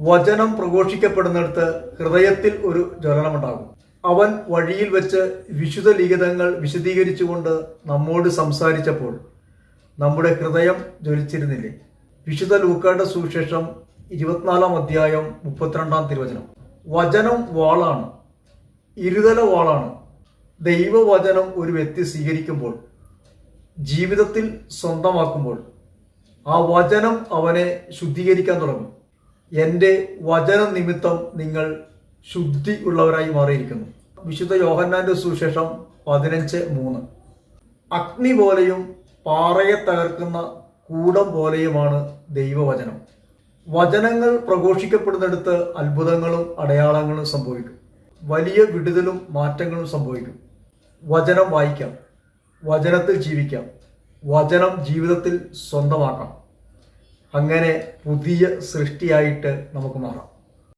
വചനം പ്രഘോഷിക്കപ്പെടുന്നിടത്ത് ഹൃദയത്തിൽ ഒരു ജ്വലനമുണ്ടാകും. അവൻ വഴിയിൽ വെച്ച് വിശുദ്ധ ലിഖിതങ്ങൾ വിശദീകരിച്ചുകൊണ്ട് നമ്മോട് സംസാരിച്ചപ്പോൾ നമ്മുടെ ഹൃദയം ജ്വലിച്ചിരുന്നില്ലേ? വിശുദ്ധ ലൂക്കയുടെ സുവിശേഷം ഇരുപത്തിനാലാം അധ്യായം മുപ്പത്തിരണ്ടാം തിരുവചനം. വചനം വാളാണ്. ഇരുതല വാളാണ്. ദൈവവചനം ഒരു വ്യക്തി സ്വീകരിക്കുമ്പോൾ ജീവിതത്തിൽ സ്വന്തമാക്കുമ്പോൾ ആ വചനം അവനെ ശുദ്ധീകരിക്കാൻ തുടങ്ങും. എന്റെ വചന നിമിത്തം നിങ്ങൾ ശുദ്ധി ഉള്ളവരായി മാറിയിരിക്കുന്നു. വിശുദ്ധ യോഹന്നാന്റെ സുശേഷം പതിനഞ്ച് മൂന്ന്. അഗ്നി പോലെയും പാറയെ തകർക്കുന്ന കൂടം പോലെയുമാണ് ദൈവവചനം. വചനങ്ങൾ പ്രഘോഷിക്കപ്പെടുന്നിടത്ത് അത്ഭുതങ്ങളും അടയാളങ്ങളും സംഭവിക്കും. വലിയ വിടുതലും മാറ്റങ്ങളും സംഭവിക്കും. വചനം വായിക്കാം. വചനത്തിൽ ജീവിക്കാം. വചനം ജീവിതത്തിൽ സ്വന്തമാക്കാം. അങ്ങനെ പുതിയ സൃഷ്ടിയായിട്ട് നമുക്ക് മാറാം.